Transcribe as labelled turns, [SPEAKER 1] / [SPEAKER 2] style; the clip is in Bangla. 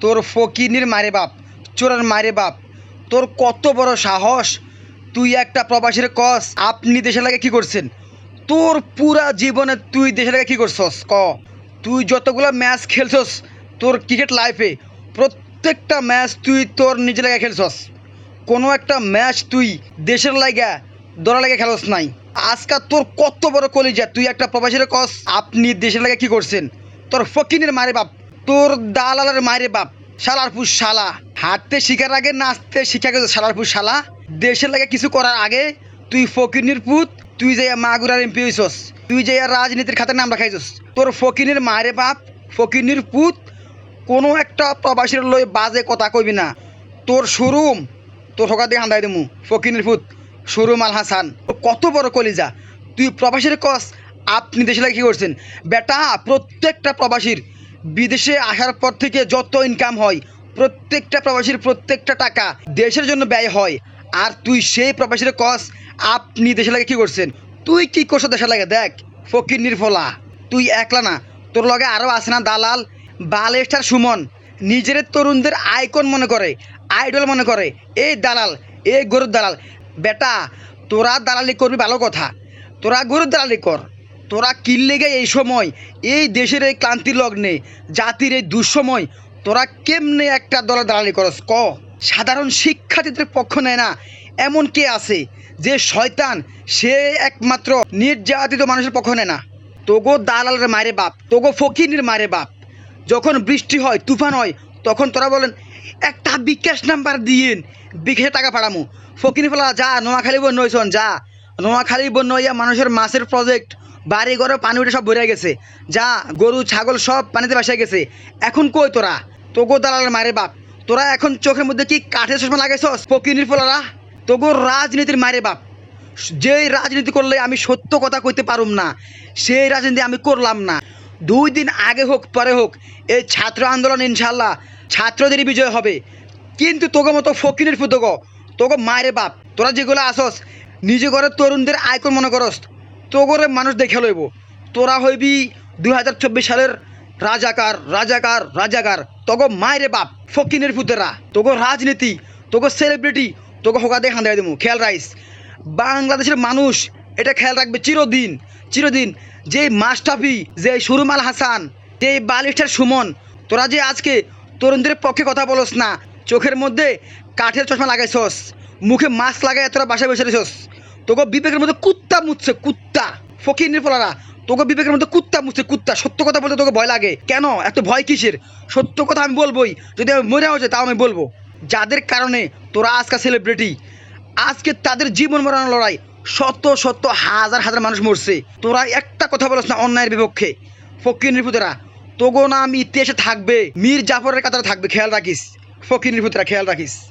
[SPEAKER 1] তোর ফকিনির মারে বাপ, চোরার মারে বাপ, তোর কত বড় সাহস? তুই একটা প্রবাসীর কস, আপনি দেশের লাগে কি করছেন? তোর পুরা জীবনে তুই দেশের লাগে কি করছস? ক। তুই যতগুলো ম্যাচ খেলছস তোর ক্রিকেট লাইফে প্রত্যেকটা ম্যাচ তুই তোর নিজের লাগে খেলছস। কোনো একটা ম্যাচ তুই দেশের লাগা দরা লাগে খেলস নাই। আজকাল তোর কত বড় কলিজা, তুই একটা প্রবাসীর কস, আপনি দেশের লাগে কি করছেন? তোর ফকিনের মারে বাপ, তোর দালালের মারে বাপ শালারপুর শালা। হাঁটতে শিখার আগে, নাচতে শিখা গেছে শালারপুর শালা। দেশের লাগে কিছু করার আগে, তুই ফকিনের পুত, তুই যাইয়া মাগুরার এমপি হইছস, তুই যাইয়া রাজনীতির খাতে নাম রাখাইছস তোর ফকিনের মারে বাপ, ফকিনের পুত, কোনো একটা প্রবাসীর লই বাজে কথা কইবি না। তোর শোরুম, তোর সকাল দিয়ে হান্দাই দেমু, ফকিনের পুত। শোরুম আল হাসান। ও কত বড় কলিজা। তুই প্রবাসীর কস, আপনি দেশে লাগে কী করছেন? বেটা, প্রত্যেকটা প্রবাসীর বিদেশে আসার পর থেকে যত ইনকাম হয়, প্রত্যেকটা প্রবাসীর প্রত্যেকটা টাকা দেশের জন্য ব্যয় হয়। আর তুই সেই প্রবাসীর কস, আপনি দেশে লাগে কী করছেন? তুই কি করছ দেশে লাগে? দেখ ফকির নির্ফলা তুই একলা না। তোর লগে আরও আছে না দালাল, বালেস্টার সুমন। নিজের তরুণদের আইকন মনে করে, আইডল মনে করে। এই দালাল, এই গরুর দালাল। বেটা, তোরা দালালি করবি ভালো কথা। তোরা গরুর দালালি কর। তোরা কিনলে গে এই সময় এই দেশের এই ক্লান্তি লগ্নে, জাতির এই দুঃসময়, তোরা কেমনে একটা দলের দালালি করস? ক। সাধারণ শিক্ষার্থীদের পক্ষ নেয় না। এমন কে আছে যে শয়তান, সে একমাত্র নির্যাতিত মানুষের পক্ষ নেয় না। তোগো দালালের মারে বাপ, তোগো ফকিনের মারে বাপ। যখন বৃষ্টি হয়, তুফান হয়, তখন তোরা বলেন একটা বিকাশ নাম্বার দিয়েন। বিকাশে টাকা পাঠামু ফকিনি ফেলা যা, নোয়াখালী বন্য হয়েছন যা। নোয়াখালী বন্য হইয়া মানুষের মাছের প্রজেক্ট বাড়ি ঘরে, পানি উঠে সব ভরে গেছে। যা, গরু, ছাগল সব পানিতে ভাসে গেছে। এখন কই তোরা? তোগো দালালের মারে বাপ। তোরা এখন চোখের মধ্যে কি কাঠের চশমা লাগাইছস ফকিনির ফলারা তোগো রাজনীতির মারে বাপ। যেই রাজনীতি করলে আমি সত্য কথা কইতে পারুম না, সেই রাজনীতি আমি করলাম না। দুই দিন আগে হোক, পরে হোক, এই ছাত্র আন্দোলন ইনশাল্লাহ ছাত্রদেরই বিজয় হবে। কিন্তু তোকে মতো ফকিরের ফুতক তোকে মায়ের বাপ, তোরা যেগুলো আসস, নিজে ঘরে তরুণদের আইকন মনে করস, তোগরে মানুষ দেখে লইব। তোরা হইবি দুই হাজার চব্বিশ সালের রাজাকার রাজাকার রাজাকার, তোগো মায়ের বাপ ফকিনের ফুতেরা তোগো রাজনীতি, তোগো সেলিব্রিটি তোকে হোকা দিয়ে হান্দাই দেবো খেয়াল রাইস, বাংলাদেশের মানুষ এটা খেয়াল রাখবে চিরদিন চিরদিন। যে মাস্টাফি, যে সুরুমাল হাসান, যে বালিস্টার সুমন, তোরা যে আজকে তরুণদের পক্ষে কথা বলস না, চোখের মধ্যে কাঠের চশমা লাগাইছস, মুখে মাস্ক লাগাই তোরা বাসায় বসে রেছস তোকে বিবেকের মধ্যে কুত্তা মুছছে, কুত্তা। ফকির নির্ফলারা তোকে বিবেকের মধ্যে কুত্তা মুছছে, কুত্তা। সত্য কথা বলতে তোকে ভয় লাগে। কেন? এত ভয় কিসের? সত্য কথা আমি বলবোই। যদি আমি মরে হচ্ছে তাও আমি বলব। যাদের কারণে তোরা আজকে সেলিব্রিটি আজকে তাদের জীবন মরণ লড়াই শত শত হাজার হাজার মানুষ মরছে। তোরা একটা কথা বলছ না অন্যায়ের বিপক্ষে? ফকির নির্ভুতেরা তোগো নাম ইতিহাসে থাকবে। মীর জাফরের কাতারে থাকবে, খেয়াল রাখিস। ফকির নির্ভুতেরা খেয়াল রাখিস।